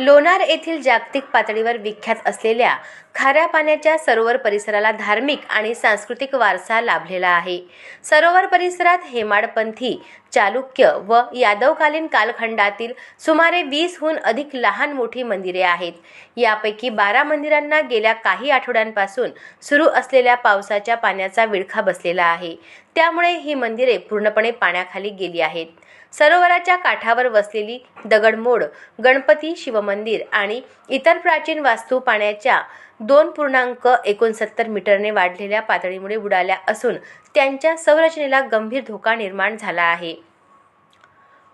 लोणार येथील जागतिक पातळीवर विख्यात असलेल्या खाऱ्या पाण्याच्या सरोवर परिसराला धार्मिक आणि सांस्कृतिक वारसा लाभलेला आहे. सरोवर परिसरात हेमाडपंथी चालुक्य व यादवकालीन कालखंडातील सुमारे वीसहून अधिक लहान मोठी मंदिरे आहेत. यापैकी बारा मंदिरांना गेल्या काही आठवड्यांपासून सुरू असलेल्या पावसाच्या पाण्याचा विळखा बसलेला आहे. त्यामुळे ही मंदिरे पूर्णपणे पाण्याखाली गेली आहेत. सरोवराच्या काठावर वसलेली दगडमोड गणपती शिवमंदिर आणि इतर प्राचीन वास्तू पाण्याच्या दोन पूर्णांक एकोणसत्तर मीटरने वाढलेल्या पातळीमुळे बुडाल्या असून त्यांच्या संरचनेला गंभीर धोका निर्माण झाला आहे.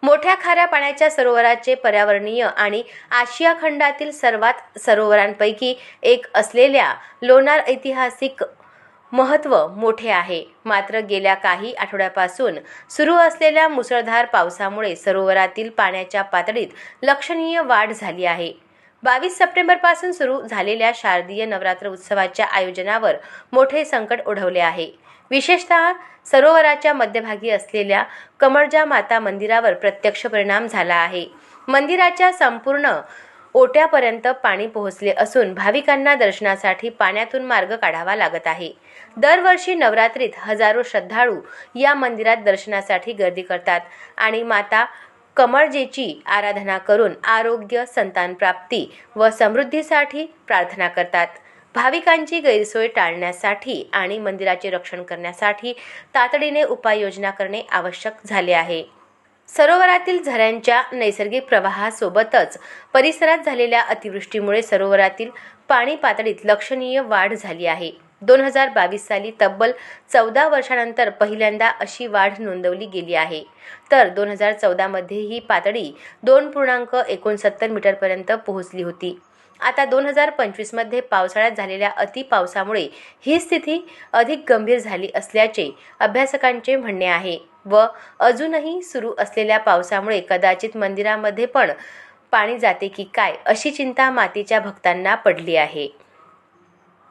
मोठ्या खाऱ्या पाण्याच्या सरोवराचे पर्यावरणीय आणि आशिया खंडातील सर्वात सरोवरांपैकी एक असलेल्या लोणार ऐतिहासिक महत्त्व मोठे आहे. मात्र गेल्या काही आठवड्यापासून सुरू असलेल्या मुसळधार पावसामुळे सरोवरातील पाण्याच्या पातळीत लक्षणीय वाढ झाली आहे. बावीस सप्टेंबरपासून सुरू झालेल्या शारदीय नवरात्र उत्सवाच्या आयोजनावर मोठे संकट ओढवले आहे. विशेषतः सरोवराच्या मध्यभागी असलेल्या कमळजा माता मंदिरावर प्रत्यक्ष परिणाम झाला आहे. मंदिराच्या संपूर्ण ओट्यापर्यंत पाणी पोहोचले असून भाविकांना दर्शनासाठी पाण्यातून मार्ग काढावा लागत आहे. दरवर्षी नवरात्रीत हजारो श्रद्धाळू या मंदिरात दर्शनासाठी गर्दी करतात आणि माता कमळजेची आराधना करून आरोग्य संतान प्राप्ती व समृद्धीसाठी प्रार्थना करतात. भाविकांची गैरसोय टाळण्यासाठी आणि मंदिराचे रक्षण करण्यासाठी तातडीने उपाययोजना करणे आवश्यक झाले आहे. सरोवरातील झऱ्यांच्या नैसर्गिक प्रवाहासोबतच परिसरात झालेल्या अतिवृष्टीमुळे सरोवरातील पाणी पातळीत लक्षणीय वाढ झाली आहे. दोन हजार बावीस साली तब्बल चौदा वर्षानंतर पहिल्यांदा अशी वाढ नोंदवली गेली आहे. तर दोन हजार चौदामध्ये ही पातळी दोन पूर्णांक एकोणसत्तर मीटरपर्यंत पोहोचली होती. आता दोन हजार पंचवीसमध्ये पावसाळ्यात झालेल्या अतिपावसामुळे ही स्थिती अधिक गंभीर झाली असल्याचे अभ्यासकांचे म्हणणे आहे. व अजूनही सुरू असलेल्या पावसामुळे कदाचित मंदिरामध्ये पण पाणी जाते की काय अशी चिंता मातीच्या भक्तांना पडली आहे.